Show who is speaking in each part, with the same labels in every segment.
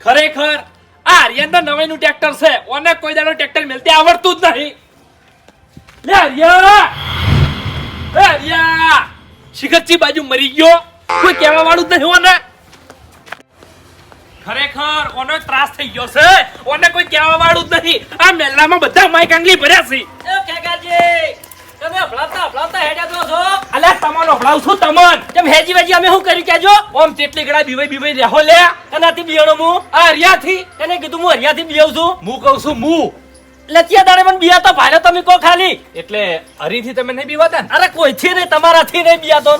Speaker 1: ખરેખર આ આર્યન તો નવાઈનું ટ્રેક્ટર છે. ઓને કોઈ દાડો ટ્રેક્ટર મેલતે આવડતું જ નહીં. લે આર્યા લે આર્યા શિખરજી બાજુ મરી ગયો. કોઈ કહેવા વાળું જ નહીં ઓને. ખરેખર ઓનો ત્રાસ થઈ ગયો છે. ઓને કોઈ કહેવા વાળું જ નહીં. આ મેલામાં બધા માઈક આંગલી ભર્યા છે.
Speaker 2: એ કાકાજી! તમે હફલાવતા હફલાવતા હેડ્યા છો?
Speaker 1: અલ્યા તમન ઓફળાવ છું તમન.
Speaker 2: તેમ હેજી વેજી અમે શું કર્યું કેજો
Speaker 1: ઓમ તેટલી ગળા બીવાઈ બીવાઈ રહેવો લે.
Speaker 2: કનાથી બિયાણો
Speaker 1: આ હરિયાથી.
Speaker 2: એને કીધું હું હરિયાથી બિયાવ છું.
Speaker 1: હું કહું છું હું
Speaker 2: લચિયા દાડે મને બિયા તો ભાડે તમે કહો ખાલી.
Speaker 1: એટલે હરીથી તમે નહીં બીવાતા
Speaker 2: અરે કોઈથી નહીં તમારાથી નહીં બિયા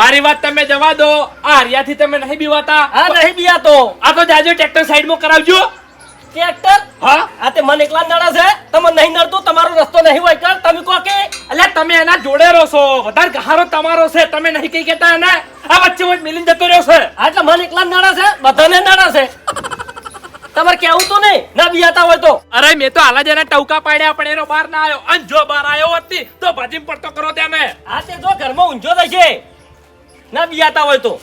Speaker 1: મારી વાત તમે જવા દો. આ હરિયાથી તમે નહીં બીવાતા.
Speaker 2: હા નહીં બિયા તો.
Speaker 1: આ તો જાજો ટ્રેક્ટર સાઈડમાં કરાવજો.
Speaker 2: ટ્રેક્ટર?
Speaker 1: હા?
Speaker 2: આ તે મને એકલા નડે છે? તમને નહીં નડતું તમારો રસ્તો નહીં હોય કર તમે કહો કે?
Speaker 1: એટલે તમે એના જોડે રહો છો. વધારે ગહારો તમારો છે. તમે નહીં કઈ કેતા એને. આ વચ્ચે વચ્ચે મિલીને જતો રહ્યો છે.
Speaker 2: આ એટલે મને એકલા નડે છે? બધાને નડે છે? તમારે કેવું તો નહીં? ના બિયાતા હોય તો.
Speaker 1: અરે મેં તો આલા જ એના ટવકા પાડ્યા પણ એનો બહાર ના આવ્યો. અને જો બહાર આવ્યો હતી તો ભાજી પડતો કરો તેને
Speaker 2: આ તે જો ઘરમાં ઊંઝો થશે. ના બિયાતા હોય તો.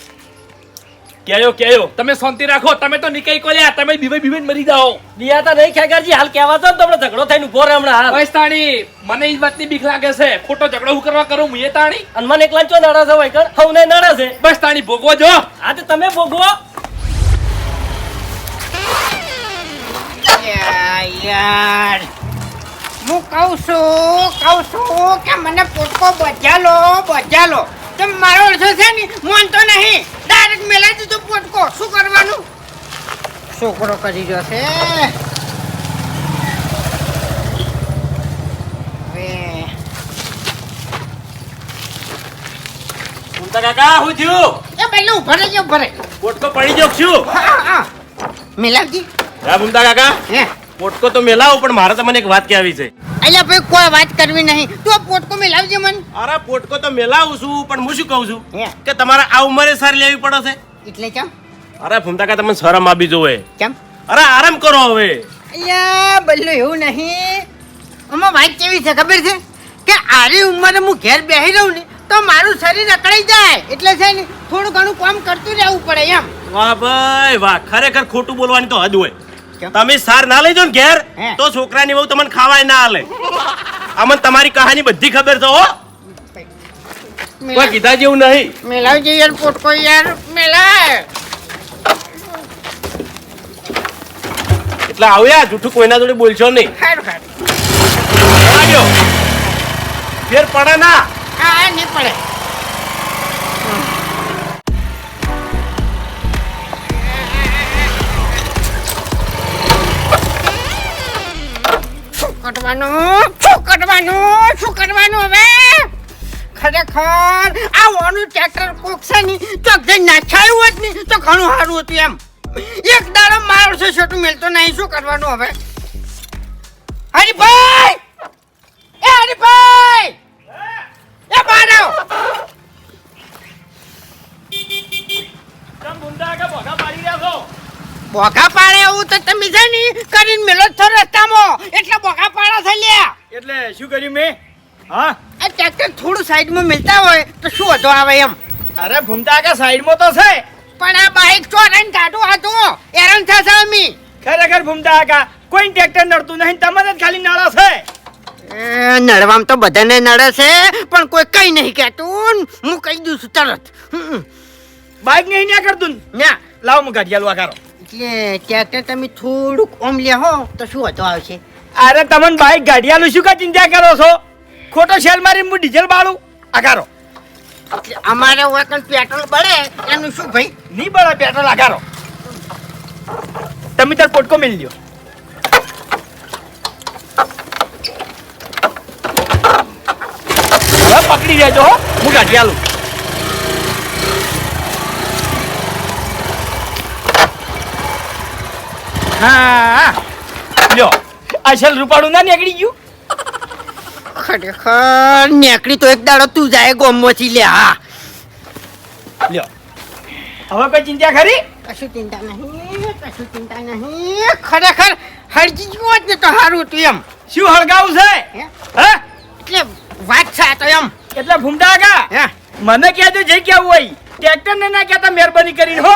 Speaker 1: કેયો કેયો તમે શાંતિ રાખો તમે તો નીકળી કોલ્યા તમે બીવે બીવે મરી જાઓ.
Speaker 2: બિયાતા નહીં ખેગરજી હાલ કહેવા તો તમને ઝઘડો થઈને ઊભો રહે હમણાં હાલ.
Speaker 1: બસ તાણી મને એ વાતની બીક લાગે છે. ખોટો ઝઘડો હું કરવા કરું હું એ તાણી?
Speaker 2: અને મને એકલા ચો નડે છે હોય કર હવને નડે છે.
Speaker 1: બસ તાણી ભોગવો જો.
Speaker 2: આ તો તમે ભોગવો.
Speaker 3: યાર, હું કહું છું કહું છું કે મને પોટકો બજાલો બજાલો. તો મારો અડધો છે ને માનતો નહીં ડાયરેક્ટ મેલાઈ દીધો પોટકો શું કરવાનું? છોકરો કરી રહ્યો છે.
Speaker 1: કાકા હું થયું?
Speaker 3: એ પહેલું ઊભા રહેજો ઊભા રહે.
Speaker 1: પોટકો પડી ગયો છું
Speaker 3: હા હા.
Speaker 4: ભૂમતા કાકા.
Speaker 3: હે.
Speaker 4: પોટકો તો મેલાવો પણ મારે તમને એક વાત કહેવી છે.
Speaker 3: અહીંયા ભાઈ કોઈ વાત કરવી નહીં. તું આ પોટકો મેલાવજે મને.
Speaker 4: અરે પોટકો તો મેલાવું છું પણ હું શું કહું છું?
Speaker 3: હે.
Speaker 4: કે તમારે આ ઉંમરે સારી લેવી પડે છે.
Speaker 3: એટલે ચમ?
Speaker 4: અરે ફૂમતા કા તમને શરમ આવી જોવે?
Speaker 3: કેમ?
Speaker 4: અરે આરામ કરો હવે.
Speaker 3: અલ્યા બલ્લો એવું નહીં. આમાં વાત કેવી છે ખબર છે? કે આરી ઉંમરે હું ઘેર બેહી રહું ને તો મારું શરીર અકળાઈ જાય. એટલે છે ને થોડું ઘણું કામ કરતું રહેવું પડે એમ.
Speaker 4: વાહ ભાઈ વાહ ખરેખર ખોટું બોલવાની તો હદ હોય. તમે સાર ના લેજો ને ઘેર. તો છોકરાની બહુ તમને ખાવાય ના હાલે. અમને તમારી કહાની બધી ખબર છે હો. કોઈ કીધા જેવું નહીં.
Speaker 3: મેલાવજે યાર પોટકો યાર મેલાય
Speaker 4: એટલે આવ્યા જૂઠું કોઈના જોડે બોલશો નહીં.
Speaker 3: હારું હારું.
Speaker 4: આવ્યો. ફેર પડે ના.
Speaker 3: હા નહીં પડે. શું કરવાનું? શું કરવાનું? શું કરવાનું હવે? ખરેખર આ ઓનું ટ્રેક્ટર કોક છે ને તો જે નાખાયું હોત ને તો ઘણું સારું હતું એમ. એક દાડો મારો છે છોટું મેલતો નહીં. શું કરવાનું હવે? હરિભાઈ એ હરિભાઈ એ બહાર આવો બોગા પાડે એવું તો તમે છે ને કરીને મેલો છો રસ્તામાં. એટલે બોગા પાડા થઈ લ્યા.
Speaker 1: એટલે શું કર્યું મેં? હા?
Speaker 3: આ ટ્રેક્ટર થોડું સાઈડમાં મિલતા હોય તો શું વધો આવે એમ?
Speaker 1: અરે ભૂમતા કે સાઈડમાં તો છે.
Speaker 3: પણ આ બાઈક ચોરાઈને કાઢું હતું? એરન થશે અમી.
Speaker 1: ખરેખર ભૂમતા કાકા કોઈ ટ્રેક્ટર નડતું નહીં તમને જ ખાલી નડો છે.
Speaker 3: એ, નડવામ તો બધાને નડે છે પણ કોઈ કઈ નહીં કહેતું. હું કહી દઉં છું તરત.
Speaker 1: બાઈક નહીં ના કરતું
Speaker 3: ના.
Speaker 1: લાવ હું ગાડી આલો કરો.
Speaker 3: એટલે ટ્રેક્ટર તમે થોડુંક ઓમ લેહો તો શું હતો આવશે?
Speaker 1: અરે તમને બાઈક ગાડી આલું શું કા ચિંતા કરો છો? ખોટો શેલ મારી હું ડીઝલ બાળું. આકારો
Speaker 3: એટલે અમારે વતન પેટ્રોલ બળે એનું શું ભાઈ?
Speaker 1: નહીં બળે પેટ્રોલ આગારો તમે તાર પોટકો મેળ લ્યો. પકડી લેજો હો ગાડી આલું. હા લ્યો. આ છેલ રૂપાળું ના નીકળી ગયું?
Speaker 3: ખરેખર નેકડી તો એક દાડો તું જાય ગોમમાંથી લે હા.
Speaker 1: લ્યો. હવે કોઈ ચિંતા ખરી?
Speaker 3: કશું ચિંતા નહીં કશું ચિંતા નહીં. ખરેખર હરજી જ ને તો સારું તું એમ.
Speaker 1: શું હળગાવું છે?
Speaker 3: હે? એટલે વાત છે તો એમ.
Speaker 1: એટલે ભૂમડા કા
Speaker 3: હે?
Speaker 1: મને કહેજો જે કેવું હોય
Speaker 5: ટ્રેક્ટર ને ના કહેતા મહેરબાની કરીને હો.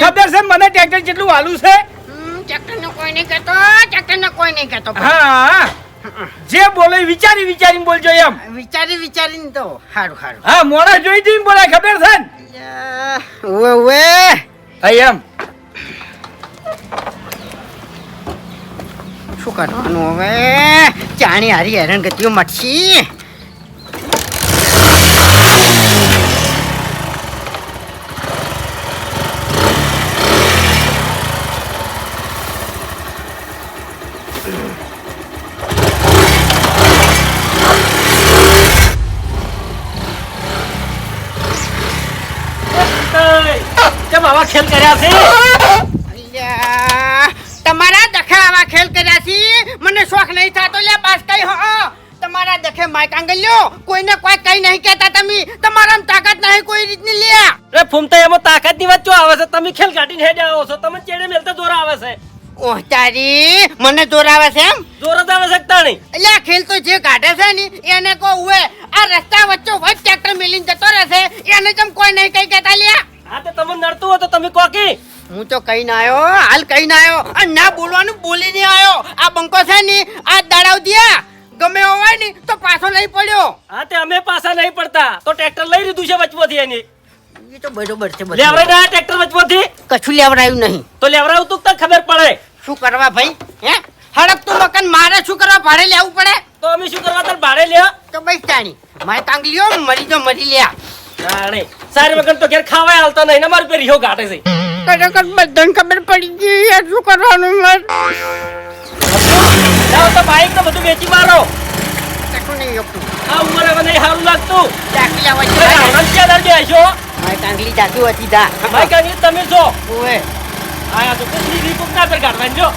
Speaker 5: ખબર છે મને ટ્રેક્ટર જેટલું વાલું છે?
Speaker 6: ટ્રેક્ટર ટ્રેક્ટરને કોઈ નહીં કહેતો ટ્રેક્ટરને કોઈ નહીં કહેતો
Speaker 5: હા. જે બોલે વિચારી વિચારીને બોલજો એમ.
Speaker 6: વિચારી વિચારીને તો સારું સારું
Speaker 5: હા મોડા જોઈ જોઈને બોલાય ખબર છે ને?
Speaker 6: ઉવે
Speaker 5: હા એમ.
Speaker 6: શું કરવાનું હવે? ચાણી હારી હેરાન ગતિઓ મટશી
Speaker 2: કેમ આવા ખેલ કર્યા છે
Speaker 6: અલ્યા, તમારા દખે આવા ખેલ કર્યા છે મને શોખ નહીં થતો લે બાસ કઈ હો તમારા દખે માય કાંગલ્યો કોઈને કોઈ કઈ નહીં કહેતા તમે. તમારામાં તાકાત નહીં કોઈ રીતની લે.
Speaker 2: અરે ફૂમતા એમાં તાકાતની વાત ચો આવે છે. તમે ખેલ કાઢીને હેડે આવો છો. તમે ચેડે મેલતા જોર આવે છે.
Speaker 6: ઓહ તારી. મને દોરાવે છે એમ?
Speaker 2: જોર જ આવે છે તાણી?
Speaker 6: એટલે ખેલ તો જે કાઢે છે ને એને કો ઉવે. આ રસ્તા વચ્ચે વચ ટ્રેક્ટર મિલીન જતો રહેશે એને કેમ કોઈ નહીં કઈ કહેતા લ્યા?
Speaker 2: હા તો તમને નડતું હોય તો તમે કોકી
Speaker 6: હું તો કઈ ના આવ્યો હાલ કઈ ના આવ્યો. અને ના બોલવાનું બોલી નહીં આવ્યો. આ બંકો છે ને આ દાડાવ દિયા. ગમે હોય ને તો પાછો નહીં પડ્યો.
Speaker 2: હા તે અમે પાછા નહીં પડતા. તો ટ્રેક્ટર લઈ લીધું છે વચમાંથી એની.
Speaker 6: એ તો બરોબર છે.
Speaker 2: ના ટ્રેક્ટર વચમાંથી
Speaker 6: કશું લેવડાયું નહીં.
Speaker 2: તો લેવડાવું તું ખબર પડે?
Speaker 6: શું કરવા ભાઈ? હે? હડકતું મકાન મારે શું કરવા? ભાડે લેવું પડે?
Speaker 2: તો અમે શું કરવા તાર ભાડે લ્યો?
Speaker 6: તો બસ તાણી. મારે તાંગલીઓ મરી તો મરી લ્યા.
Speaker 2: અરે સારી મકાન તો ઘેર ખાવાય હાલતો નહીં. ને મારું પેર રિયો ગાટે છે.
Speaker 6: ખરેખર બધાને ખબર પડી ગઈ શું કરવાનું મારે?
Speaker 2: જાઓ તો બાઈક તો બધું વેચી મારો.
Speaker 6: કશું નહીં યોગતું
Speaker 2: આ ઉંમરે હવે નહીં સારું લાગતું.
Speaker 6: ચાકલી આવવા
Speaker 2: અરે
Speaker 6: જોઈએ
Speaker 2: ક્યાં દાડે બેસ્યો
Speaker 6: મારે તાંગલી જાતું હતી દા
Speaker 2: ભાઈ કાંઈ તમે છો.
Speaker 6: ઓએ
Speaker 2: આયા તો કોઈ રી રીપુક ના પેર કાઢવાની જો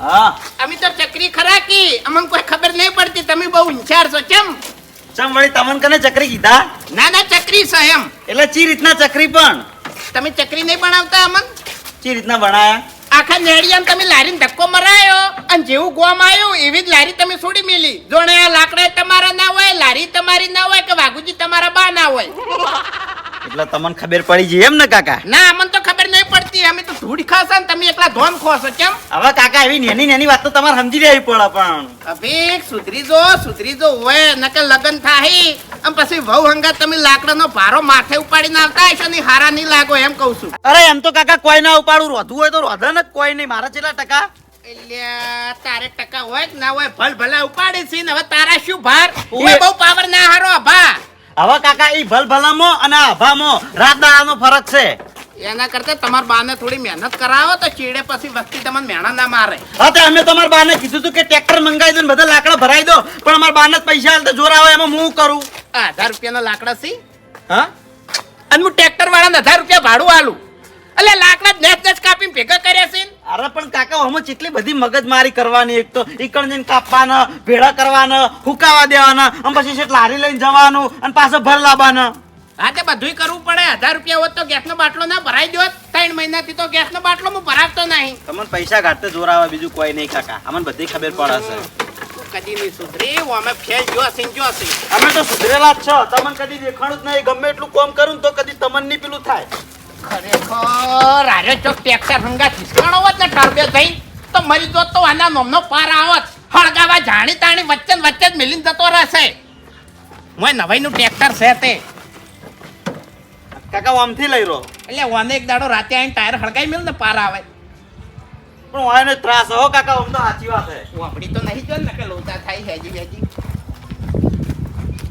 Speaker 7: હા.
Speaker 6: અમે તો ચકરી ખરા કી. અમને કોઈ ખબર નહીં પડતી. તમે બહુ હોશિયાર છો કેમ
Speaker 7: ચમ વળી તમને કને ચકરી કીધા?
Speaker 6: ના ના ચકરી એમ.
Speaker 7: એટલે ચી રીતના ચકરી પણ?
Speaker 6: તમે ચકરી નહીં બનાવતા અમન?
Speaker 7: ચી રીતના બનાયા
Speaker 6: આખા નેડિયામ તમે લારીને ધક્કો મરાયો અને જેવું ગોમ આવ્યું એવી જ લારી તમે છોડી મેલી. જોણે આ લાકડા તમારા ના હોય લારી તમારી ના હોય કે વાઘુજી તમારા બા ના હોય?
Speaker 7: એટલે તમને ખબર પડી જઈ એમ ને કાકા?
Speaker 6: ના અમન તો અમે તો ધૂળ ખાશો ને તમે એકલા ધોન ખોશો કેમ?
Speaker 7: હવે કાકા એવી નેની નેની વાત તો તમારે સમજી લેવી પડે પણ.
Speaker 6: અભિક સુધરી જો સુધરી જો હોય નકર લગન થાહી આમ પછી વહુ હંગા તમે લાકડાનો ભારો માથે ઉપાડીને આવતા હશો ને હારા નહીં લાગો એમ કહું છું.
Speaker 7: અરે એમ તો કાકા કોઈ ના ઉપાડું રોધવું હોય તો રોધે ને કોઈ નહીં મારા જેટલા ટકા.
Speaker 6: તારે ટકા હોય કે ના હોય ભલ ભલા ઉપાડે છે ને હવે તારા શું ભાર?
Speaker 7: એ-
Speaker 6: બહુ પાવર ના હારો આભા.
Speaker 7: હવે કાકા ઈ ભલ ભલામાં અને આભામાં રાત દાડાનો ફરક છે.
Speaker 6: એના કરતા તમાર બાને થોડી મહેનત કરાવો તો ચીડે પછી વસ્તી તમને મહેણા ના મારે.
Speaker 7: હા તે અમે તમારા બાને કીધું હતું કે ટ્રેક્ટર મંગાવી દો ને બધા લાકડા ભરાઈ દો પણ અમારા બાને જ પૈસા હાલ તો જોર આવે એમાં હું કરું?
Speaker 6: હજાર રૂપિયાના લાકડા સી?
Speaker 7: હા?
Speaker 6: અને હું ટ્રેક્ટર વાળાને હજાર રૂપિયા ભાડું આલું. એટલે લાકડા નેચ નેચ કાપીને ભેગા કર્યા છે.
Speaker 7: અરે પણ કાકા અમે કેટલી બધી મગજમારી કરવાની? એક તો ઈકણ જઈને કાપવાના ભેળા કરવાના હુકાવા દેવાના અને પછી લારી લઈને જવાનું અને પાછો ભર લાવવાના.
Speaker 6: હા તે બધુંય કરવું પડે. હજાર રૂપિયા હોત તો ગેસનો બાટલો ના ભરાઈ દો ત્રણ મહિનાથી તો ગેસનો બાટલો હું ભરાવતો નહીં.
Speaker 7: તમને પૈસા કાઢતે જોર આવે બીજું કોઈ નહીં કાકા. અમને બધી ખબર પડે છે.
Speaker 6: કદી નહીં સુધરી. હું અમે ફેલ જો સિંહ જો
Speaker 7: અમે તો સુધરેલા જ છો. તમને કદી દેખાણું જ નહીં. ગમે એટલું કોમ કરું તો કદી તમને નહીં પેલું થાય.
Speaker 6: ખરેખર આરે ચોક ટેક્ટર હંગા ખિસકાણો હોત ને ટાર્બે થઈ તો મરી જોત તો આના નોમનો પાર આવત. હળગાવા જાણી તાણી વચ્ચે વચ્ચે જ મિલીને જતો રહેશે. મોય નવાઈનું ટ્રેક્ટર છે તે.
Speaker 7: કાકા આમથી લઈ રહ્યો
Speaker 6: એટલે ઓને એક દાડો રાતે આવીને ટાયર હળકાઈ મેલ ને પાર આવે.
Speaker 7: પણ વાયનો ત્રાસ હો કાકા ઓમ તો સાચી વાત છે.
Speaker 6: વાપડી તો નહીં જો ને કે લોચા થાય હેજી વેજી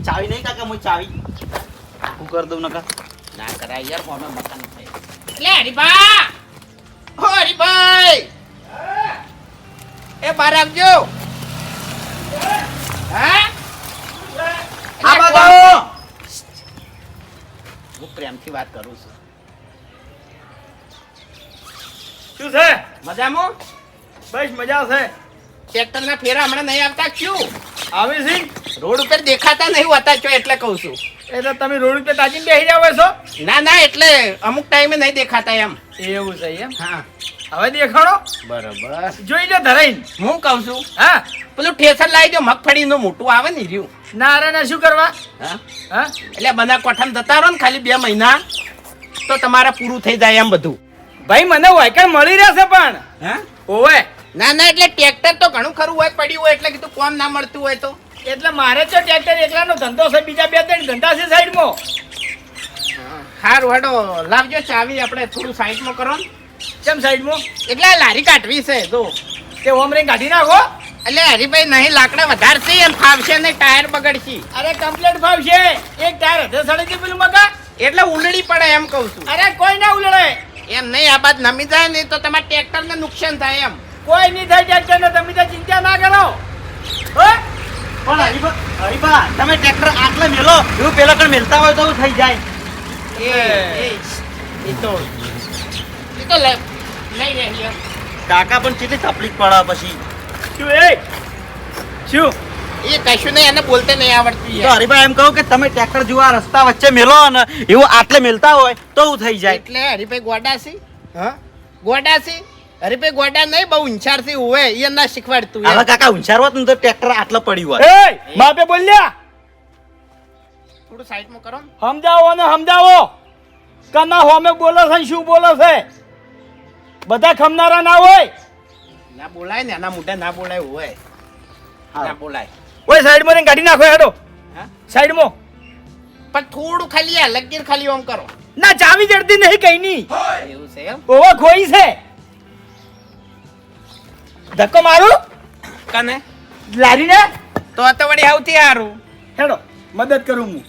Speaker 7: ચાવી નહીં કાકા હું ચાવી. હું કર દઉં નકા
Speaker 6: ના કરાય યાર ફોનો મકાન છે. એટલે હરીબા ઓ હરીભાઈ! એ બાર આવજો. હા? હું પ્રેમથી વાત કરું છું.
Speaker 5: શું છે?
Speaker 6: મજામાં?
Speaker 5: બસ મજા છે.
Speaker 6: ટ્રેક્ટર ના ફેરા હમણાં નહીં આવતા શું
Speaker 5: આવે છે?
Speaker 6: રોડ ઉપર દેખાતા નહીં હોતા છો એટલે કહું છું.
Speaker 5: એટલે તમે રોડ ઉપર તાજીને બેસી જાવ છો?
Speaker 6: ના ના એટલે અમુક ટાઈમે નહીં દેખાતા એમ.
Speaker 5: એવું છે એમ?
Speaker 6: હા.
Speaker 5: હવે દેખાડો.
Speaker 6: બરાબર.
Speaker 5: જોઈ લો ધરાઈને.
Speaker 6: હું કહું છું
Speaker 5: હા.
Speaker 6: પેલું ઠેસર લાવી દો મગફળીનું મોટું આવે ને રહ્યું.
Speaker 5: નારાયણ શું કરવા?
Speaker 6: હા.
Speaker 5: હા?
Speaker 6: એટલે બના કોઠામાં જતા રહો ને ખાલી બે મહિના તો તમારે પૂરું થઈ જાય એમ બધું.
Speaker 5: ભાઈ મને વાયકણ મળી રહેશે પણ.
Speaker 6: હા?
Speaker 5: ઓવે.
Speaker 6: ના ના એટલે ટ્રેક્ટર તો ઘણું ખરું હોય પડ્યું હોય એટલે કીધું કોમ ના મળતું હોય તો.
Speaker 5: એટલે મારે તો ટ્રેક્ટર એકલાનો ધંધો છે બીજા બે ત્રણ ધંધા છે સાઈડમાં.
Speaker 6: સારું હેડો લાવજો ચાવી આપણે થોડું સાઈડમાં કરો ને
Speaker 5: કેમ સાઈડમાં?
Speaker 6: એટલે લારી કાઢવી છે તો
Speaker 5: તે ઓમ રે કાઢી નાખો.
Speaker 6: એટલે હરીભાઈ નહીં લાકડા વધારશે એમ ફાવશે ને ટાયર બગડશે.
Speaker 5: અરે કમ્પ્લેટ છે એક ટાયર હશે સાડી પેલું મકા
Speaker 6: એટલે ઉલડી પડે એમ કહું છું.
Speaker 5: અરે કોઈ ના ઉલડે.
Speaker 6: એમ નહીં આ બાદ નમી જાય ને તો તમારા ટ્રેક્ટરને નુકસાન થાય એમ.
Speaker 5: કોઈ નહીં થઈ જાય ને તમે તો ચિંતા ના કરો. હો?
Speaker 4: પણ હરીબા હરીબા તમે ટ્રેક્ટર આટલે મેલો એવું પેલા કણ મેલતા હોય તો એવું થઈ જાય.
Speaker 6: એ તો એ તો લઈ લે
Speaker 4: કાકા પણ કેટલી તકલીફ પડે પછી.
Speaker 5: શું એ? શું?
Speaker 6: એ કશું નહીં એને બોલતે નહીં આવડતી
Speaker 4: તો
Speaker 6: યાર.
Speaker 4: એમ કહું કે તમે ટ્રેક્ટર જેવા રસ્તા વચ્ચે મેલો અને એવું આટલે મેલતા હોય તો એવું થઈ જાય.
Speaker 6: એટલે હરીભાઈ ગોડાસી હા? ગોડાસી? હરીભાઈ ગોડા નહીં બહુ હિંસારથી હોય એ ના શીખવાડતું
Speaker 4: હવે કાકા ઉંચાર હોત ને તો ટ્રેક્ટર આટલે પડ્યું હોત
Speaker 5: એ બાપે બોલ્યા?
Speaker 6: થોડું સાઈડમાં કરો
Speaker 5: સમજાવો ને સમજાવો. કના હોમે બોલો છે શું બોલો છે? બધા ખમનારા ના હોય?
Speaker 6: ના બોલાય ને એના મોઢે ના બોલાય હોય.
Speaker 4: હા.
Speaker 6: ના બોલાય.
Speaker 5: ઓય સાઈડમાં માં કાઢી નાખો હેડો.
Speaker 6: સાઈડ
Speaker 5: સાઈડમાં.
Speaker 6: પણ થોડું ખાલી આ લગીર ખાલી આમ કરો.
Speaker 5: ના ચાવી જડતી નહીં કઈ ની
Speaker 6: એવું છે એમ?
Speaker 5: ઓવા ખોઈ છે. ધક્કો મારું?
Speaker 6: કને?
Speaker 5: લારીને?
Speaker 6: તો તો વળી આવતી હારું.
Speaker 5: હેડો મદદ કરું હું.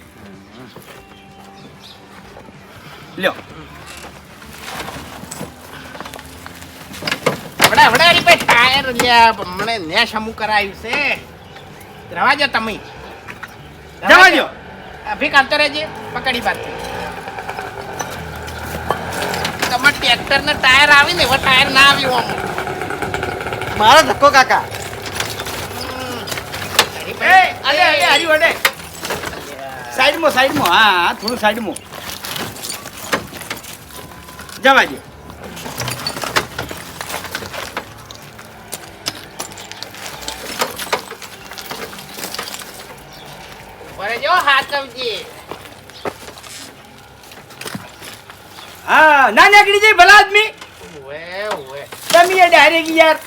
Speaker 5: લ્યો.
Speaker 6: હમણાં હમણાં હરીભાઈ ટાયર લ્યા હમણે ને શમુ કરાયું છે. રવા જો તમે.
Speaker 5: જવા જો
Speaker 6: અભી કાંતો રહેજે પકડી બાત તમારે ટ્રેક્ટર ને ટાયર આવી ને એવા ટાયર ના આવ્યું આમ.
Speaker 4: મારો ધક્કો કાકા.
Speaker 5: અરે અરે હરી વડે. સાઈડમાં સાઈડમાં. હા હા થોડું સાઈડમાં. જવા દે. હા ના નીકળી જાય ભલા આદમી. તમે ડાયરેક્ટ યાર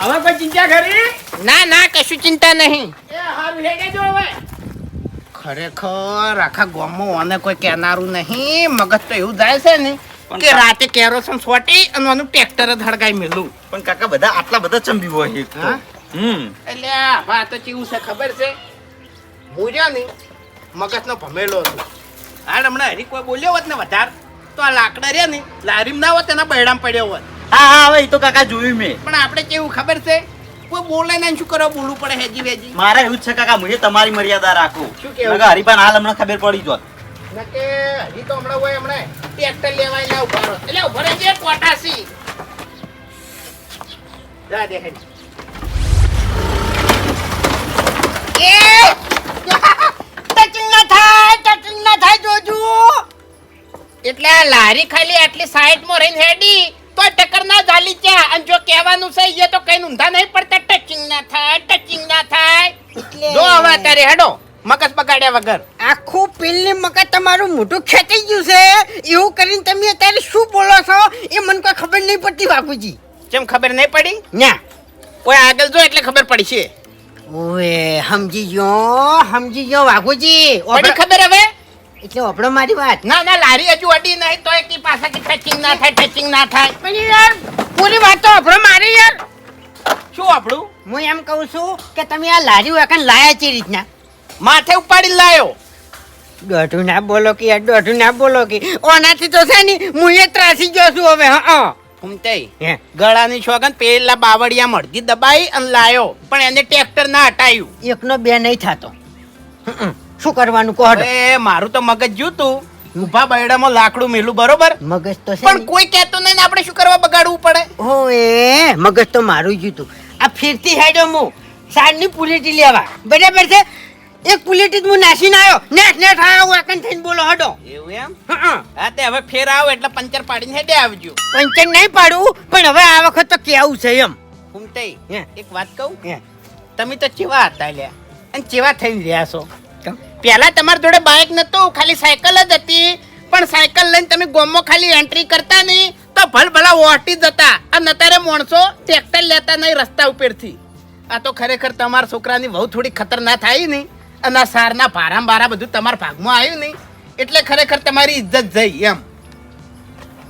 Speaker 5: હવે કોઈ ચિંતા કરી?
Speaker 6: ના ના કશું ચિંતા નહીં.
Speaker 5: એ હારું હેડે જો હવે.
Speaker 6: ખરેખર આખા ગામમાં ઓને કોઈ કહેનારું નહીં. મગજ તો એવું જાય છે ને કે રાતે કેરોસન સોટી અને આનું ટ્રેક્ટર જ હળગાઈ મેલું.
Speaker 4: પણ કાકા બધા આટલા બધા ચંબી હોય એક તો. હમ.
Speaker 6: એટલે આ વાત તો કેવું છે ખબર છે? હું નહીં ને મગજનો ભમેલો હતો. હાલ હમણાં હરી કોઈ બોલ્યો હોત ને વધાર તો આ લાકડા રહ્યા ને લારીમ ના હોત એના બૈડામ પડ્યો હોત.
Speaker 4: હા હા હવે એ તો કાકા જોયું મેં.
Speaker 6: પણ આપણે કેવું ખબર છે? કોઈ બોલે ને શું કરો બોલવું પડે હેજી વેજી?
Speaker 4: મારે એવું છે કાકા મુજે તમારી મર્યાદા રાખો.
Speaker 6: શું કેવું?
Speaker 4: નકર હરીફાને હાલ હમણાં ખબર પડી જોત.
Speaker 6: ના કે હજી તો હમણાં હોય હમણાં ટ્રેક્ટર લેવાય એટલે ઊભા રહો. એટલે ઊભા રહેજે કોટાસી જા દે હેડી. એટલે આ લારી ખાલી આટલી સાઈડમાં રહીને હેડી. તો ટક્કર ના ઝાલી છે. અને જો કહેવાનું છે એ તો કઈ ઊંધા નહીં પડતા. ટચિંગ ના થાય ટચિંગ ના થાય. જો હવે અત્યારે હેડો મગજ બગાડ્યા વગર.
Speaker 3: આખું પેલી મકા તમારું મોઢું ખેંચાઈ ગયું છે. એવું કરીને તમે અત્યારે શું બોલો છો? એ મને કોઈ ખબર નહીં પડતી બાપુજી.
Speaker 6: કેમ ખબર નહીં પડી?
Speaker 3: ના
Speaker 6: કોઈ આગળ જો એટલે ખબર પડશે
Speaker 3: ઓએ સમજી ગયો સમજી ગયો બાપુજી.
Speaker 6: ઓડી ખબર હવે?
Speaker 3: એટલે ઓપડો મારી વાત.
Speaker 6: ના ના લારી હજુ અડી નહીં તો એક પાસે કે ટચિંગ ના થાય ટચિંગ ના થાય.
Speaker 3: પણ યાર પૂરી વાત તો ઓપડો મારી યાર.
Speaker 6: શું આપણું
Speaker 3: હું એમ કહું છું કે તમે આ લારી વાકન લાયા છે રીતના?
Speaker 6: માથે ઉપાડી લાયો.
Speaker 3: દોઢું ના બોલો કે યાર દોઢું ના બોલો કે. ઓનાથી તો છે ને હું એ ત્રાસી ગયો છું હવે હા
Speaker 6: ફૂમતે
Speaker 3: હે.
Speaker 6: ગળાની છોકન પેલા બાવળિયા મળતી દબાઈ અને લાયો. પણ એને ટ્રેક્ટર ના હટાયું.
Speaker 3: એકનો બે નહીં થતો. હમ, શું કરવાનું કહો
Speaker 6: એ મારું તો મગજ જ્યું ઊભા બૈડામાં લાકડું મેલું બરોબર?
Speaker 3: મગજ તો છે
Speaker 6: પણ કોઈ કહેતું નહીં આપણે શું કરવા બગાડવું પડે?
Speaker 3: ઓએ મગજ તો મારું જ્યું તું આ ફીરતી હેડો હું સારની પુલેટી લેવા બરાબર છે? એક પુલેટી હું નાસીને આવ્યો નેટ નેટ આવ્યો વાકન થઈને બોલો હડો.
Speaker 6: એવું એમ?
Speaker 3: હા
Speaker 6: તે હવે ફેર આવો એટલે પંચર પાડીને હેડે આવજો.
Speaker 3: પંચર નહીં પાડું પણ હવે આ વખત તો કેવું છે એમ. હે.
Speaker 6: એક વાત કહું?
Speaker 3: હે.
Speaker 6: તમે તો ચેવા હતા લ્યા? અને ચેવા થઈને રહ્યા છો? પહેલા તમારી જોડે બાઇક નતું ખાલી સાયકલ જ હતી. પણ સાયકલ લઈને તમે ગોમમાં ખાલી એન્ટ્રી કરતા નહીં તો ભલ ભલા ઓટી જતા. અને અત્યારે માણસો ટ્રેક્ટર લેતા નહીં રસ્તા ઉપરથી. આ તો ખરેખર તમારા છોકરાની બહુ થોડી ખતરનાક થાય નહીં. અને આ સારના ભારામ બારા બધું તમારા ભાગમાં આવ્યું નહીં. એટલે ખરેખર તમારી ઇજ્જત જઈ એમ.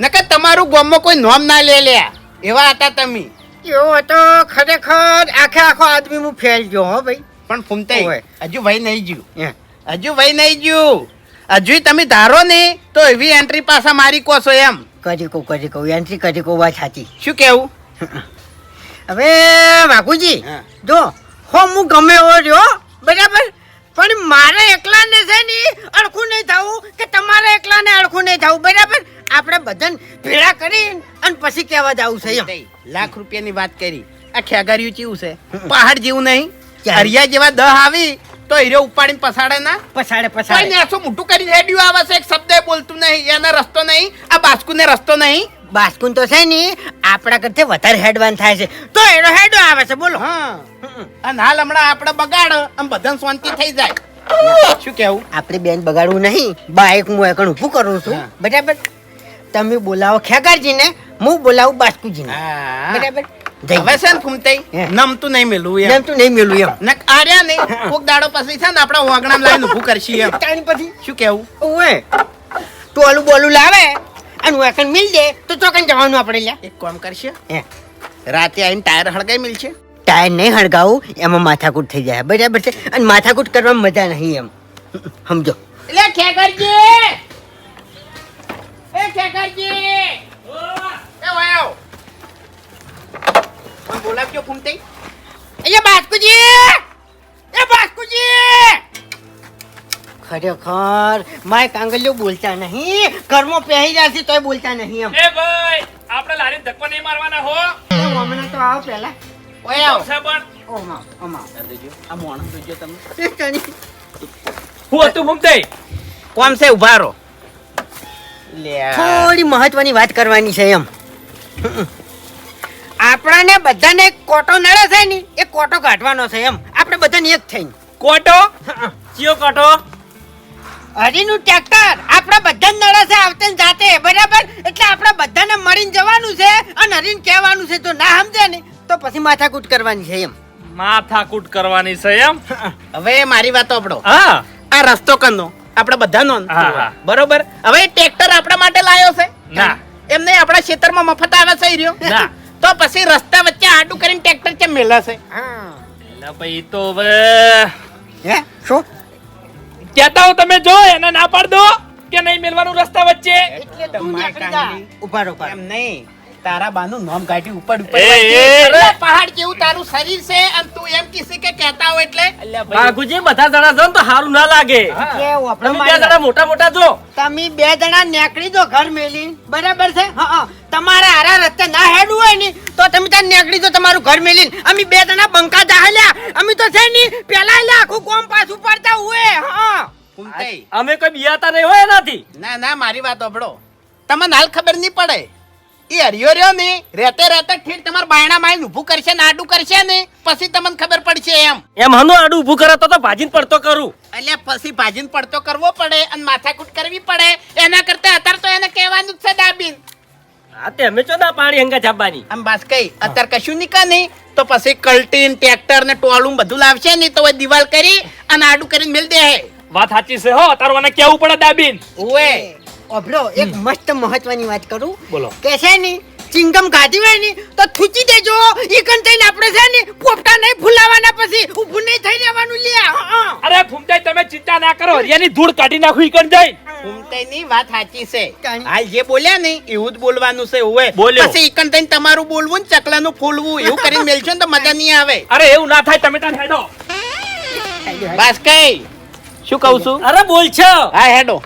Speaker 6: નકર તમારું ગોમમાં કોઈ નોમ ના લે લ્યા એવા હતા તમે.
Speaker 3: એવો હતો ખરેખર આખે આખો આદમી હું ફેલ ગયો હો ભાઈ.
Speaker 6: પણ
Speaker 3: ફૂમતા.
Speaker 6: હજુ ભાઈ નહીં જ્યું.
Speaker 3: હે.
Speaker 6: હજુ ભાઈ નહીં ગયું. હજુ તમે ધારો ને તો એવી એન્ટ્રી પાછા મારી કહો છો એમ.
Speaker 3: કરી કહું કરી કહું એન્ટ્રી કરી કહું વાત સાચી.
Speaker 6: શું કેવું?
Speaker 3: હવે
Speaker 6: બાપુજી
Speaker 3: જો હો હું ગમે એવો રહ્યો બરાબર? પણ મારે એકલાને છે ને અડખું નહીં થવું કે તમારે એકલાને અડખું નહીં થવું બરાબર? આપણે બધાને ભેળા કરી અને પછી કહેવા જવું છે એમ.
Speaker 6: લાખ રૂપિયાની વાત કરી. આ ખેગાર્યું ચીવું છે? પહાડ જેવું નહીં? હરિયા જેવા દહ આવી. તો હીરો ઉપાડીને પસાડે ના?
Speaker 3: પછાડે
Speaker 6: કોઈ
Speaker 3: પછાડે.
Speaker 6: નેસો મોટું કરીને રેડિયો આવે છે એક શબ્દ બોલતું નહીં એનો રસ્તો નહીં આ બાસ્કુને રસ્તો નહીં.
Speaker 3: બાસ્કુન તો છે ને આપણા કરતા વધારે હેડવાન થાય છે. તો એનો હેડો આવે છે બોલો.
Speaker 6: હા. અને હાલ હમણાં આપણે બગાડ આમ બધાને શાંતિ થઈ જાય. શું કેવું?
Speaker 3: આપણે બેન બગાડવું નહીં. બાઈક હું એકણ ઊભું કરું છું. બરાબર? તમે બોલાવો ખેગારજીને હું બોલાવું બાસ્કુજીને.
Speaker 6: હા.
Speaker 3: બરાબર?
Speaker 6: હવે છે ને ફૂમતાઈ નમતું નહીં મેલું એમ.
Speaker 3: એમ નહીં મેલું એમ.
Speaker 6: નક આર્યા નહીં. કોક દાડો પછી છે ને આપણા વાગણામ લાવીને ઊભું કરશી એમ.
Speaker 3: તાણી પછી?
Speaker 6: શું કેવું?
Speaker 3: ઓએ ટોલું બોલું લાવે અને હું મિલ દે તો ચોકન જવાનું આપણે લ્યા.
Speaker 6: એક કામ કરશે. રાતે આવીને ટાયર હળગાઈ મિલશે.
Speaker 3: ટાયર નહીં હળગાવું એમાં માથાકૂટ થઈ જાય. બરાબર છે? અને માથાકૂટ કરવામાં મજા નહીં એમ. સમજો.
Speaker 6: એટલે ખેકરજી એ ખેકરજી એ વાયો મને બોલાવજો ફૂમતાઈ
Speaker 3: એ બાસ્કુજી એ બાસ્કુજી ખરેખર માય કાંગલ્યો બોલતા નહીં કર્મો પહેરી રહ્યા છે તોય બોલતા નહીં એમ.
Speaker 1: એ ભાઈ આપણે લારી ધક્કો નહીં મારવાના હો.
Speaker 3: હમણાં તો આવો પહેલા.
Speaker 6: ઓય આવ.
Speaker 1: છે
Speaker 3: ઓમા ઓમા દેજો.
Speaker 6: આ મોણસ દેજો તમે.
Speaker 1: હું હતું મુમતાઈ
Speaker 6: કોમ છે ઊભા રહો
Speaker 3: થોડી મહત્વની વાત કરવાની છે એમ. આપણાને બધાને એક કોટો નડે છે ને એ કોટો કાઢવાનો છે એમ. આપણે બધાને એક થઈને.
Speaker 1: કોટો? કયો કોટો?
Speaker 3: હરીનું ટ્રેક્ટર આપણા બધા નડે છે આવતે જાતે. બરાબર? એટલે આપણે બધાને મળીને જવાનું છે અને હરીને કહેવાનું છે તો ના સમજે ને તો પછી માથાકૂટ કરવાની છે એમ.
Speaker 1: માથાકૂટ કરવાની છે એમ?
Speaker 6: હવે મારી વાત આપણો
Speaker 1: હા.
Speaker 6: આ રસ્તો કનો આપણે બધાનો. બરોબર? હવે ટ્રેક્ટર આપણા માટે લાયો છે.
Speaker 1: ના.
Speaker 6: એમ નહીં આપણા ક્ષેત્રમાં મફત આવે છે રહ્યો.
Speaker 1: ના.
Speaker 6: તો પછી રસ્તા વચ્ચે આડું કરીને ટ્રેક્ટર કેમ મેલે છે?
Speaker 1: એટલે ભાઈ તો હવે
Speaker 3: હે? શું?
Speaker 1: કહેતા હો તમે જો એને ના પાડ દો કે નહીં મેલવાનું રસ્તા વચ્ચે
Speaker 3: એટલે તું નીકળી જા. ઊભા રહો, ઊભા રહો.
Speaker 6: એમ નહીં તારા બાનું નામ કાઢી ઉપર ઉપર
Speaker 1: એ,
Speaker 6: પહાડ જેવું તારું શરીર છે અને તું એમ કિસી કે કહેતા હોય એટલે?
Speaker 2: બાગુજી બધા જણા જો તો સારું ના લાગે. તમે બે જણા મોટા મોટા જો.
Speaker 3: તમે બે જણા નેકડી દો ઘર મેલી બરાબર છે? હા હા. તમારે આરા રસ્તે ના હેડવું હોય ને તો તમે ત્યાં નેકડી દો તમારું ઘર મેલીને. અમે બે જણા બંકા દાહલ્યા અમે તો છે ને પેલા આખું કોમ પાછું પડતા હોય હા.
Speaker 2: અમે કોઈ બિયાતા નહીં હોય એનાથી.
Speaker 6: ના ના મારી વાત સાંભળો. તમને હાલ ખબર નહીં પડે. એ હરિયો રહ્યો ને રહેતે રહેતે ઠીક તમારા બાયણા માં ઊભું કરશે ને આડું કરશે ને પછી તમને ખબર પડશે એમ.
Speaker 2: એમ હનો આડું ઊભું કરે તો તો ભાજીને પડતો કરું.
Speaker 6: એટલે પછી ભાજીન પડતો કરવો પડે અને માથાકૂટ કરવી પડે. એના કરતા અત્યારે તો એને કહેવાનું જ છે દાબીન.
Speaker 2: હા તે અમે ચો ના પાણી હંગા છાપવાની
Speaker 6: આમ બસ કઈ અત્યારે કશું નહીં તો પછી કલ્ટીન ટ્રેક્ટર ને ટોળું બધું લાવશે ને તો દિવાલ કરી અને આડું કરીને મેલ દે
Speaker 1: વાત સાચી છે હો તારું મને કેવું પડે દાબીન.
Speaker 6: ઓએ
Speaker 3: ઓભરો એક મસ્ત મહત્વની વાત કરું.
Speaker 1: બોલો.
Speaker 3: કે છે ને ચિંગમ ખાધી હોય ને તો થૂચી દેજો. ઈ કન થઈને આપણે છે ને પોપટા નહીં ફૂલાવાના પછી ઊભું નહીં થઈ રહેવાનું લે હા, હા.
Speaker 1: અરે ફૂમતાઈ તમે ચિંતા ના કરો. હરિયાની ધૂળ કાઢી નાખું ઈ કણ જઈ.
Speaker 6: ફૂમતાઈ ની વાત સાચી છે. આ જે બોલ્યા ને એવું જ બોલવાનું છે ઓએ
Speaker 1: બોલ્યો.
Speaker 6: પછી ઈકન થઈને તમારું બોલવું ને ચકલાનું ફૂલવું એવું કરીને મેલશો ને તો મજા નહીં આવે.
Speaker 1: અરે એવું ના થાય તમે ત્યાં હેડો.
Speaker 6: બસ કઈ. શું કહું છું?
Speaker 2: અરે બોલ છો.
Speaker 6: હા હેડો.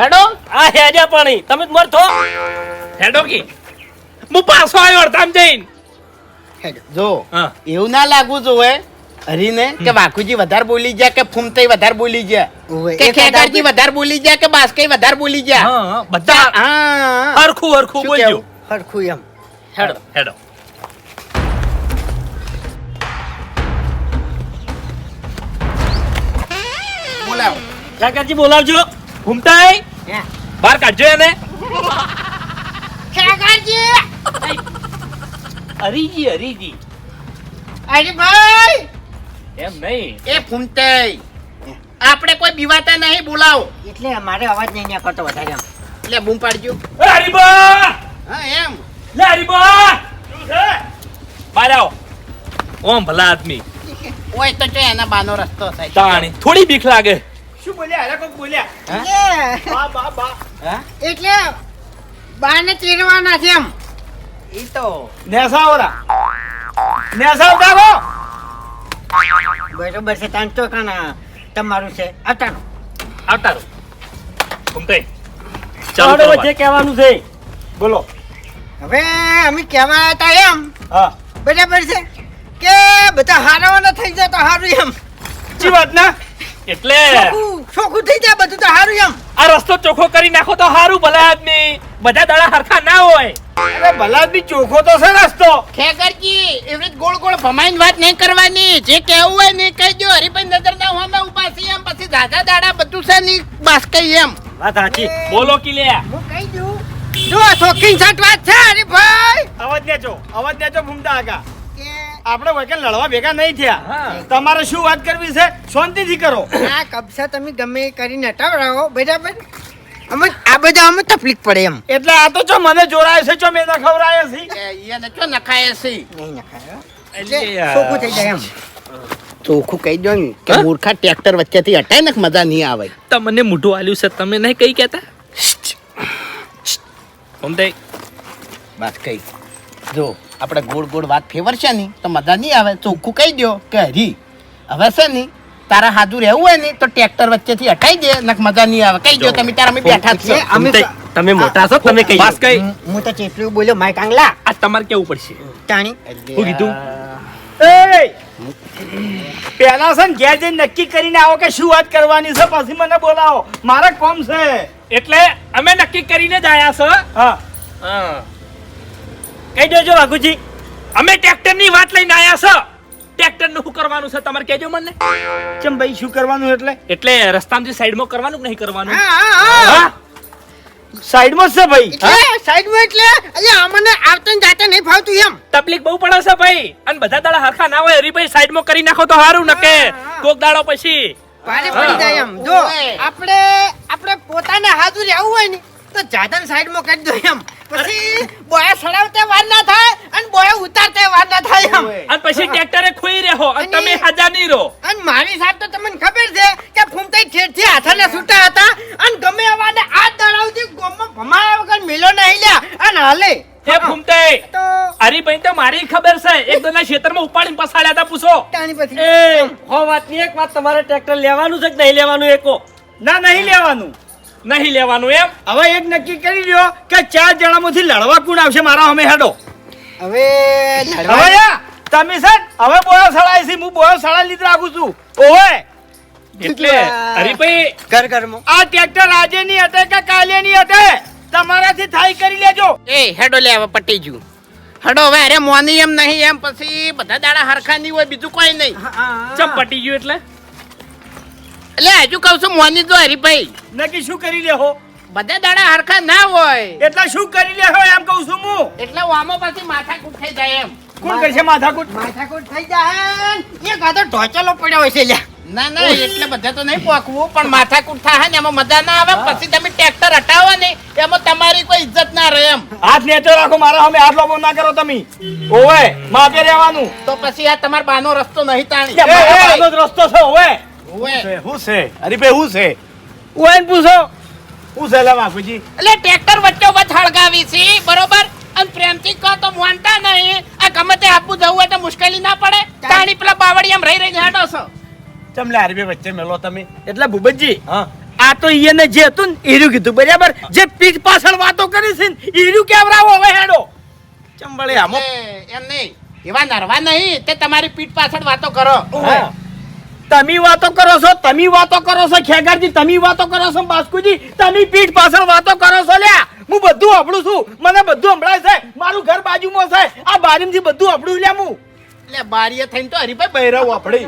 Speaker 6: હેડો.
Speaker 2: આ હેડ્યા પાણી. તમે જ મરતો
Speaker 1: હેડો કી. હું પાછો આવ્યો અડધામ જઈને.
Speaker 6: જો એવું ના લાગવું જોવે હરીને કે વાકુજી વધારે બોલી ગયા કે ફૂમતે વધારે બોલી ગયા? કે ખેગારજી વધારે બોલી ગયા કે બાસ્કઈ વધારે બોલી ગયા?
Speaker 1: બધા
Speaker 6: હા
Speaker 1: હરખું હરખું બોલજો.
Speaker 3: હરખું એમ.
Speaker 1: હેડો હેડો.
Speaker 6: બોલાવો.
Speaker 2: કાકાજી બોલાવજો.
Speaker 1: ઘૂમતાઈ
Speaker 3: હે.
Speaker 1: બહાર કાઢજો એને.
Speaker 8: ખેગારજી
Speaker 1: હરીજી હરીજી
Speaker 8: અરે ભાઈ!
Speaker 1: એમ નહીં.
Speaker 6: એ ફૂમતે આપણે કોઈ બીવાતા નહીં બોલાવો.
Speaker 3: એટલે મારે અવાજ નહીં નીકળતો વધારે એમ.
Speaker 6: એટલે બૂમ પાડજો.
Speaker 1: હરીબા!
Speaker 6: હા એમ.
Speaker 1: લે હરીબા! શું છે બહાર આવો. ઓમ ભલા આદમી.
Speaker 6: ઓય તો જો એના બાનો રસ્તો થાય.
Speaker 1: તાણી થોડી બીક લાગે.
Speaker 5: શું બોલ્યા? અરે કોક બોલ્યા.
Speaker 3: એટલે
Speaker 5: બા બા બા.
Speaker 3: એટલે બાને ચીરવાના છે એમ.
Speaker 5: ઈ તો નેસાવરા. નેસાવ કાકો
Speaker 3: બરોબર છે તાન તો કાના તમારું છે. અટાણું
Speaker 1: આવતા રહો
Speaker 2: ચાલો
Speaker 1: ચાલો
Speaker 2: વચ્ચે કહેવાનું છે.
Speaker 5: બોલો.
Speaker 3: હવે અમે કહેવા હતા એમ.
Speaker 5: હા.
Speaker 3: બરાબર છે? કે બધા હારવાના થઈ જાય તો હારું એમ.
Speaker 5: ચી વાત ના?
Speaker 1: એટલે
Speaker 3: ચોખ્ખું થઈ જાય બધું તો સારું એમ.
Speaker 1: આ રસ્તો ચોખ્ખો કરી નાખો તો સારું ભલા આદમી બધા દાડા હરખા ના હોય.
Speaker 5: અરે ભલા ચોખ્ખો તો છે રસ્તો.
Speaker 6: ખેગરજી એવી રીતે ગોળ ગોળ ભમાઈને વાત નહીં કરવાની. જે કહેવું હોય ને કહી દો હરીભાઈ નજર ના હોમે ઊભા છે એમ પછી દાદા દાડા બધું છે ની કઈ એમ.
Speaker 2: વાત સાચી.
Speaker 1: બોલો કે લે
Speaker 3: હું કહી દઉં જો શોખીન સટ વાત છે અરે ભાઈ
Speaker 5: અવાજ દેજો અવાજ દેજો ભૂમતા આગા. આપણે વકીલ લડવા ભેગા નહીં થયા. તમારે શું વાત કરવી છે? શાંતિથી કરો.
Speaker 3: આ કબસા તમે ગમે એ કરીને હટાવડાવો બરાબર? અમે આ બધા અમે તકલીફ પડે એમ.
Speaker 5: એટલે આ તો જો મને જોરાય છે જો મેં ના ખવરાય છે?
Speaker 6: એ એને ચો નખાય છે.
Speaker 3: નહીં નખાય
Speaker 1: એટલે
Speaker 3: એટલે ચોખ્ખું થઈ જાય એમ.
Speaker 6: ચોખ્ખું કહી દો ને કે મૂર્ખા ટ્રેક્ટર વચ્ચેથી હટાય ને મજા નહીં આવે.
Speaker 1: તમને મોઢું આલ્યું છે તમે નહીં કઈ કહેતા? ઘૂમતાઈ
Speaker 6: બસ કઈ જો આપણે ગોળ ગોળ વાત ફેવરશે ને તો મજા નહીં આવે. ચોખ્ખું કહી દો કે હરી. હવે છે ને તારા હાજુ રહેવું હોય ને તો ટ્રેક્ટર વચ્ચેથી હટાઈ દે નક મજા નહીં આવે. કહી દો તમે તારા અમે બેઠા છીએ.
Speaker 3: અમે
Speaker 2: તમે મોટા છો તમે કહી
Speaker 1: બસ કઈ
Speaker 3: હું- તો ચેટલું બોલ્યો માય કાંગલા.
Speaker 1: આ તમારે કેવું પડશે?
Speaker 3: ટાણી
Speaker 1: હું કીધું?
Speaker 5: એ પેલા છે ને ઘેર જઈને નક્કી કરીને આવો કે શું વાત કરવાની છે પછી મને બોલાવો. મારે કોમ છે.
Speaker 1: એટલે અમે નક્કી કરીને જ આયા છે?
Speaker 5: હા.
Speaker 1: હા.
Speaker 2: કહી દેજો વાઘુજી
Speaker 1: અમે ટ્રેક્ટરની વાત લઈને આયા છો. ટ્રેક્ટરનું શું કરવાનું છે તમારે કહેજો મને.
Speaker 5: ચમ ભાઈ શું કરવાનું એટલે?
Speaker 1: એટલે રસ્તામાં સાઈડમાં કરવાનું કે નહીં કરવાનું?
Speaker 3: હા?
Speaker 5: સાઈડમાં છે ભાઈ.
Speaker 3: સાઈડમાં એટલે અલે અમને આવતા ને જાતા નહીં ફાવતું એમ.
Speaker 1: તકલીફ બહુ પડે છે ભાઈ. અને બધા દાડા હરખા ના હોય હરી ભાઈ સાઈડમાં કરી નાખો તો સારું નકે? કોક દાડો પછી.
Speaker 3: ભારે પડી જાય એમ. જો આપણે આપણે પોતાને હાજર રહેવું હોય ને તો જાતન સાઈડમાં કરી દો એમ. પછી બોયા સડાવતે વાર ના થાય અને બોયા ઉતારતે વાર ના થાય એમ.
Speaker 1: અને પછી ટ્રેક્ટરે ખોઈ રહ્યો અને તમે હાજા નહીં રહો.
Speaker 3: અને મારી સાહેબ તો તમને ખબર છે કે ફૂમતાઈ ઠેઠથી હાથાને છૂટા હતા અને ગમે એવાને આ દડાવથી ગોમમાં ભમાયા વગર મેલો નહીં લ્યા. અને હાલે.
Speaker 1: હે ફૂમતાઈ
Speaker 3: તો
Speaker 1: ભાઈ તો મારી ખબર છે. એક દોના ખેતરમાં ઉપાડીને પસાડ્યા હતા પૂછો.
Speaker 3: તાણી પછી.
Speaker 2: એ. હો વાતની એક વાત તમારે ટ્રેક્ટર લેવાનું છે કે નહીં લેવાનું એકો?
Speaker 5: ના નહીં લેવાનું.
Speaker 1: નહીં લેવાનું એમ?
Speaker 5: હવે એક નક્કી કરી લ્યો કે ચાર જણામાંથી લડવા કોણ આવશે? મારા અમે હેડો.
Speaker 3: હવે
Speaker 5: હવે તમે સર હવે બોયો સળાય છે હું બોયો સળા લીધ રાખું છું. ઓવે
Speaker 1: એટલે હરીભાઈ
Speaker 3: કર કરમો
Speaker 5: આ ટ્રેક્ટર આજે ની હતે કે કાલે ની હતે તમારાથી થાય કરી લેજો.
Speaker 6: એ હેડો લે હવે પટી ગયું હેડો હવે અરે મોની એમ નહીં એમ પછી બધા દાડા હરખા નહીં હોય બીજું કોઈ નહીં.
Speaker 1: ચમ પટી ગયું એટલે?
Speaker 6: એટલે હજુ કહું છું મોની તો હરીભાઈ
Speaker 5: નક્કી શું કરી લેહો?
Speaker 6: બધા દાડા હરખા ના હોય.
Speaker 5: એટલે શું કરી લેહો એમ કહું છું હું?
Speaker 6: એટલે વામો પાછી માથા થઈ જાય એમ.
Speaker 5: કોણ કરશે માથાકૂટ?
Speaker 3: માથાકૂટ થઈ જાય એક આધો ઢોચેલો પડ્યો હોય છે લ્યા.
Speaker 6: ના ના એટલે બધા તો નહીં પોકવું પણ માથા થાય હે ને એમાં મજા ના આવે. પછી તમે ટ્રેક્ટર હટાવો ને એમાં તમારી કોઈ ઇજ્જત ના રહે એમ.
Speaker 5: હાથ નેચો રાખો મારા અમે હાથ લોબો ના કરો તમે. ઓવે માપે રહેવાનું.
Speaker 6: તો પછી આ તમારો બાનો રસ્તો નહીં તાણી.
Speaker 5: રસ્તો છે ઓવે.
Speaker 6: ઓવે.
Speaker 5: શું છે? હરીભાઈ શું છે? ઓવે પૂછો. શું છે લે બાપુજી?
Speaker 6: એટલે ટ્રેક્ટર વચ્ચે વચ્ચે હળગાવી છે બરોબર? અને પ્રેમથી કહો તો માનતા નહીં. આ ગમે તે આપવું જવું હોય તો મુશ્કેલી ના પડે. તાણી પેલા બાવળી એમ રહી રહીને હેડો છો.
Speaker 5: ચમ લે વચ્ચે મેલો તમે. એટલે ભૂપતજી આ તો ઈયને જે હતું ને ઈર્યું કીધું બરાબર? જે પીઠ પાછળ વાતો કરી છે ને ઈર્યું કેવરાવો હવે હેડો? ચંબળે આમો
Speaker 6: એમ નહીં. એવા નરવા નહીં તે તમારી પીઠ પાછળ વાતો કરો.
Speaker 5: હા. તમે વાતો કરો છો તમે વાતો કરો છો ખેગારજી તમે વાતો કરો છો બાસ્કુજી તમે પીઠ પાછળ વાતો કરો છો લ્યા. હું બધું અપડું છું. મને બધું સંભળાય છે. મારું ઘર બાજુમાં છે. આ બારીમાંથી બધું હંભળું લ્યા હું.
Speaker 6: એટલે બારીએ થઈને તો હરીભાઈ બૈરવ વાપડી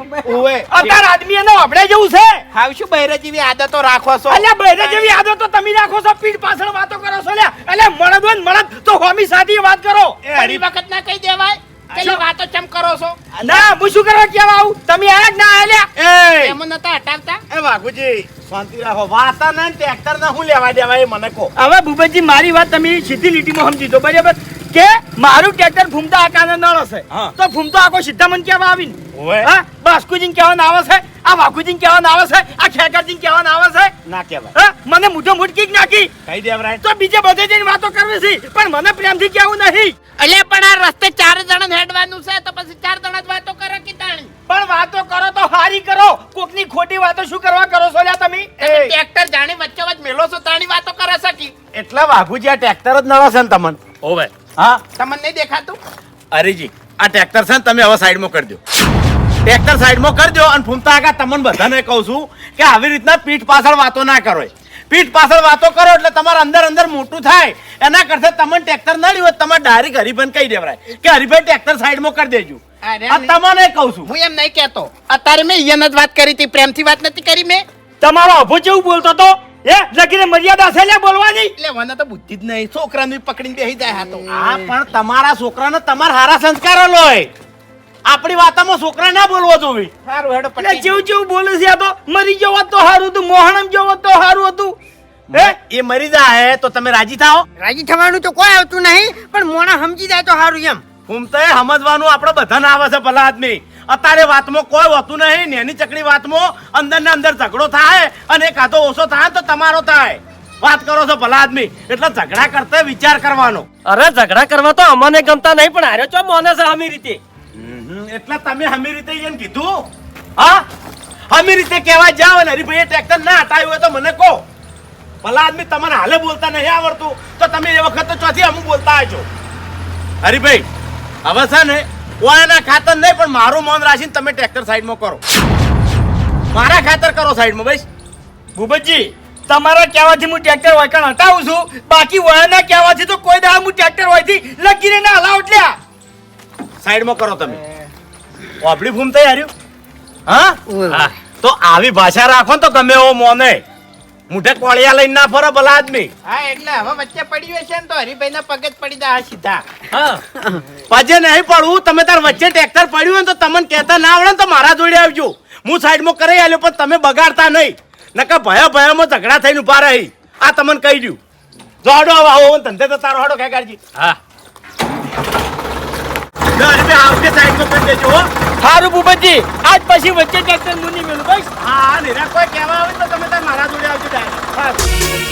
Speaker 5: અત્યારે આદમી એને હંભળે જેવું છે.
Speaker 6: હાવ શું બૈરા જેવી આદતો રાખો છો?
Speaker 5: અલ્યા બૈરે જેવી આદતો તમે રાખો છો. પીઠ પાછળ વાતો કરો છો લ્યા. એટલે મળદ હોય ને મળદ તો હોમી સાથી વાત કરો.
Speaker 6: ઘણી વખત ના કહી દેવાય. પેલી વાતો ચમ કરો છો?
Speaker 5: ના હું શું કરવા કેવા આવું? તમે આયા જ ના આયા એ
Speaker 6: એમ નતા હટાવતા?
Speaker 4: એ વાઘુજી. શાંતિ રાખો. વાતા ને ટ્રેક્ટર ને હું લેવા દેવા એ મને કહો.
Speaker 5: હવે ભૂપતજી મારી વાત તમે સીધી લીટીમાં સમજી દો બરાબર? કે મારું ટ્રેક્ટર ફૂમતા આકાને નળ હશે.
Speaker 4: હા.
Speaker 5: તો ફૂમતો આખો સીધા મને કેવા આવીને. હા? બાસ્કુજીને કહેવાના આવે છે આ વાઘુજીને કહેવાના આવે છે આ ખેકરજીને કહેવાના આવે છે.
Speaker 4: ના કહેવાય.
Speaker 5: હા? મને મુઠો મુટકી જ નાખી.
Speaker 4: કઈ દેવરાય
Speaker 5: તો બીજે બધે જઈને વાતો કરવી છે પણ મને પ્રેમથી કહેવું નહીં.
Speaker 6: એટલે પણ આ રસ્તે ચાર જણા હેડવાનું છે તો પછી ચાર જણા જ વાતો કરો કે તાણી
Speaker 5: પણ વાતો કરો તો હારી કોકની ખોટી વાતો શું કરવા કરો છો લ્યા તમે?
Speaker 6: તમે ટ્રેક્ટર જાણી વચ્ચે વચ્ચે મેલો છો તાણી વાતો કરે છે કે?
Speaker 4: એટલા વાઘુજી આ ટ્રેક્ટર જ નળો છે ને તમને.
Speaker 1: ઓવે.
Speaker 4: હા?
Speaker 6: તમને નહીં દેખાતું?
Speaker 4: અરેજી આ ટ્રેક્ટર છે ને તમે હવે સાઈડમાં કરી દો. ટ્રેક્ટર સાઈડમાં કરી દો અને ફૂમતા આગા તમને બધાને કહું છું કે આવી રીતના પીઠ પાછળ વાતો ના કરો પીઠ પાછળ વાતો કરો એટલે તમારા અંદર અંદર મોટું થાય. એના કરતા તમને ટ્રેક્ટર નડ્યું હોય તમારે ડાયરેક્ટ હરિભાઈ કહી દેવરાય કે હરિભાઈ ટ્રેક્ટર સાઈડમાં કરી દેજો. આ તમને કહું છું.
Speaker 6: હું એમ નહીં કહેતો. અત્યારે મેં ઈયન જ વાત કરી હતી પ્રેમથી વાત નથી કરી મેં.
Speaker 5: તમારો અભો જેવું બોલતો તો? એ લગીને મર્યાદા છે લે બોલવાની?
Speaker 6: એટલે મને તો બુદ્ધિ જ નહીં. છોકરાને પકડીને બેહી જાય હાથો
Speaker 4: આ પણ તમારા છોકરાને તમારા હારા સંસ્કારો લોય. આપણી વાતોમાં છોકરા ના બોલવો જોવી
Speaker 6: સારું હેડો
Speaker 5: એટલે જેવું જેવું બોલે છે આ તો મરી જવો તો સારું હતું મોહણમ જવો તો સારું હતું. હે?
Speaker 4: એ મરી જાય તો તમે રાજી થાઓ?
Speaker 3: રાજી થવાનું તો કોઈ આવતું નહીં પણ મોણા સમજી જાય તો સારું એમ.
Speaker 4: ફૂમતાએ સમજવાનું આપણે બધાને આવે છે ભલા આદમી. અત્યારે વાતમાં કોઈ હોતું નહીં નેની ચકડી વાતમાં અંદર ને અંદર ઝઘડો થાય અને એક હાથો ઓછો થાય તો તમારો થાય. વાત કરો છો ભલા આદમી એટલે ઝઘડા કરતા વિચાર કરવાનો.
Speaker 5: અરે ઝઘડા કરવા તો અમને ગમતા નહીં પણ આરે ચો મોને છે આમી રીતે?
Speaker 4: એટલે તમે હમી રીતે એમ કીધું? હા? હમી રીતે કહેવા જાવ અને હરીભાઈ ટ્રેક્ટર ના હટાવ્યું હોય તો મને કહો. ભલા આદમી તમને હાલે બોલતા નહીં આવડતું. તો તમે એ વખત તો ચોથી અમુક બોલતા આવજો હરીભાઈ હવે છે ને કોઈના ખાતર નહીં પણ મારું મન રાખીને તમે ટ્રેક્ટર સાઈડમાં કરો. મારા ખાતર કરો સાઈડમાં ભાઈ
Speaker 5: ભૂપતજી તમારા કહેવાથી હું ટ્રેક્ટર વાયકણ હટાવું છું. બાકી વયાના કહેવાથી તો કોઈ દાડા હું ટ્રેક્ટર વાયથી લગીને ના હલાવ એટલે.
Speaker 4: સાઈડમાં કરો તમે. ઓબળી ફૂમ હાર્યું હા? તો આવી ભાષા રાખો ને તો ગમે એવો મોને મુઠે કોળિયા લઈને ના ફરો ભલા આદમી
Speaker 6: હા એટલે હવે વચ્ચે પડ્યું હશે ને તો હરિભાઈ ના પગે પડી જાય સીધા.
Speaker 5: હા.
Speaker 4: પજે નહીં પડવું તમે તાર વચ્ચે ટ્રેક્ટર પડ્યું હોય ને તો તમને કહેતા ના આવડે ને તો મારા જોડે આવજો. હું સાઈડમાં કરી આવ્યો પણ તમે બગાડતા નહીં. નકા ભયા ભયામાં ઝઘડા થઈને ઊભા રહી. આ તમને કહી દઉં જોડો હવે આવો ધંધે તો તારો હાડો ખેગારજી
Speaker 1: હા.
Speaker 5: સારું ભૂપતજી આજ પછી વચ્ચે ટ્રેક્ટર મેલું બસ.
Speaker 4: હા નિરા કોઈ કહેવા આવે તો તમે તાર મારા જોડે આવજો.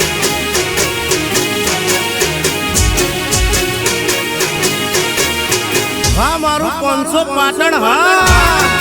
Speaker 9: હા મારું પાંચસો પાટણ હા.